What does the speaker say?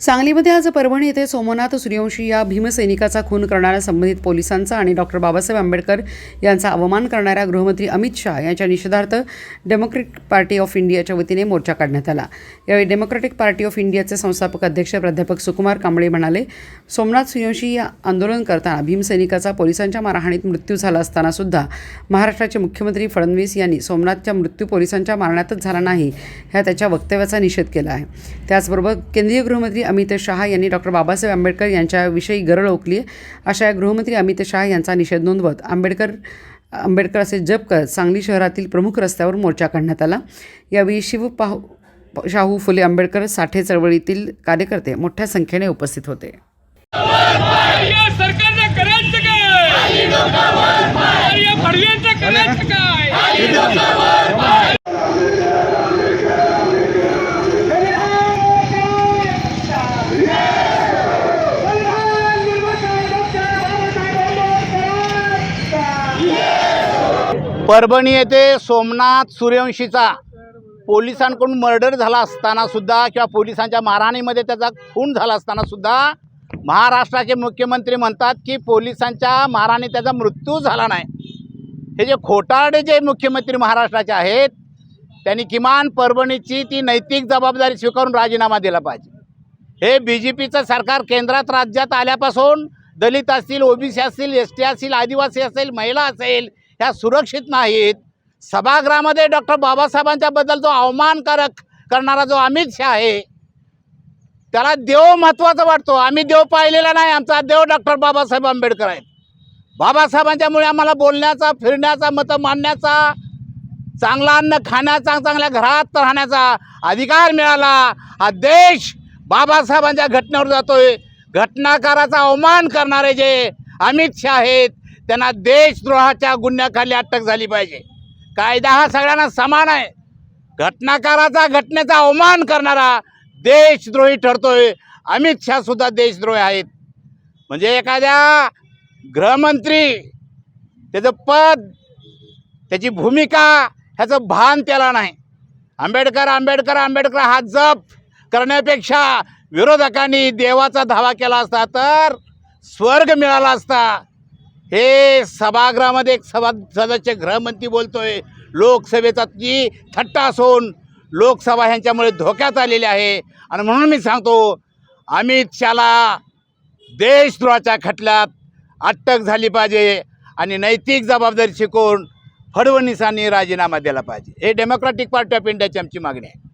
सांगलीमध्ये आज परभणी येथे सोमनाथ सूर्यवंशी या भीमसैनिकाचा खून करणाऱ्या संबंधित पोलिसांचा आणि डॉक्टर बाबासाहेब आंबेडकर यांचा अवमान करणाऱ्या गृहमंत्री अमित शहा यांच्या निषेधार्थ डेमोक्रेटिक पार्टी ऑफ इंडियाच्या वतीने मोर्चा काढण्यात आला. यावेळी डेमोक्रेटिक पार्टी ऑफ इंडियाचे संस्थापक अध्यक्ष प्राध्यापक सुकुमार कांबळे म्हणाले सोमनाथ सूर्यवंशी या आंदोलन करताना भीमसैनिकाचा पोलिसांच्या मारहाणीत मृत्यू झाला असताना सुद्धा महाराष्ट्राचे मुख्यमंत्री फडणवीस यांनी सोमनाथच्या मृत्यू पोलिसांच्या मारण्यातच झाला नाही ह्या त्याच्या वक्तव्याचा निषेध केला आहे. त्याचबरोबर केंद्रीय गृहमंत्री अमित शहा यांनी डॉक्टर बाबासाहेब आंबेडकर यांच्याविषयी गरळ ओकली अशा या गृहमंत्री अमित शहा यांचा निषेध नोंदवत आंबेडकर आंबेडकर असे जप करत सांगली शहरातील प्रमुख रस्त्यावर मोर्चा काढण्यात आला. यावेळी शिवपाहू शाहू फुले आंबेडकर साठे चळवळीतील कार्यकर्ते मोठ्या संख्येने उपस्थित होते. परभणी येथे सोमनाथ सूर्यवंशीचा पोलिसांकडून मर्डर झाला असताना सुद्धा किंवा पोलिसांच्या मारहाणीमध्ये त्याचा खून झाला असताना सुद्धा महाराष्ट्राचे मुख्यमंत्री म्हणतात की पोलिसांच्या मारहाणी त्याचा मृत्यू झाला नाही. हे जे खोटारडे जे मुख्यमंत्री महाराष्ट्राचे आहेत त्यांनी किमान परभणीची ती नैतिक जबाबदारी स्वीकारून राजीनामा दिला पाहिजे. हे बी जे पीचं सरकार केंद्रात राज्यात आल्यापासून दलित असतील ओबीसी असतील एस टी असतील आदिवासी असेल महिला असेल ह्या सुरक्षित नाहीत. सभागृहामध्ये डॉक्टर बाबासाहेबांच्याबद्दल जो अवमानकारक करणारा जो अमित शहा आहे त्याला देव महत्त्वाचा वाटतो. आम्ही देव पाहिलेला नाही आमचा देव डॉक्टर बाबासाहेब आंबेडकर आहेत. बाबासाहेबांच्यामुळे आम्हाला बोलण्याचा फिरण्याचा मतं मांडण्याचा चांगलं अन्न खाण्याचा चांगल्या घरात राहण्याचा अधिकार मिळाला. हा देश बाबासाहेबांच्या घटनेवर जातोय. घटनाकाराचा अवमान करणारे जे अमित शहा आहेत त्यांना देशद्रोहाच्या गुन्ह्याखाली अटक झाली पाहिजे. कायदा हा सगळ्यांना समान आहे. घटनाकाराचा घटनेचा अवमान करणारा देशद्रोही ठरतोय. अमित शहा सुद्धा देशद्रोही आहेत. म्हणजे एखाद्या गृहमंत्री त्याचं पद त्याची भूमिका ह्याचं भान त्याला नाही. आंबेडकर आंबेडकर आंबेडकर हा जप करण्यापेक्षा विरोधकांनी देवाचा धावा केला असता तर स्वर्ग मिळाला असता. हे सभागृहामध्ये एक सभा सदस्य गृहमंत्री बोलतोय. लोकसभेचा जी थट्टा असून लोकसभा ह्यांच्यामुळे धोक्यात आलेली आहे. आणि म्हणून मी सांगतो अमित शहाला देशद्रोहाच्या खटल्यात अटक झाली पाहिजे आणि नैतिक जबाबदारी शिकून फडणवीसांनी राजीनामा दिला पाहिजे. हे डेमोक्रॅटिक पार्टी ऑफ इंडियाची आमची मागणी आहे.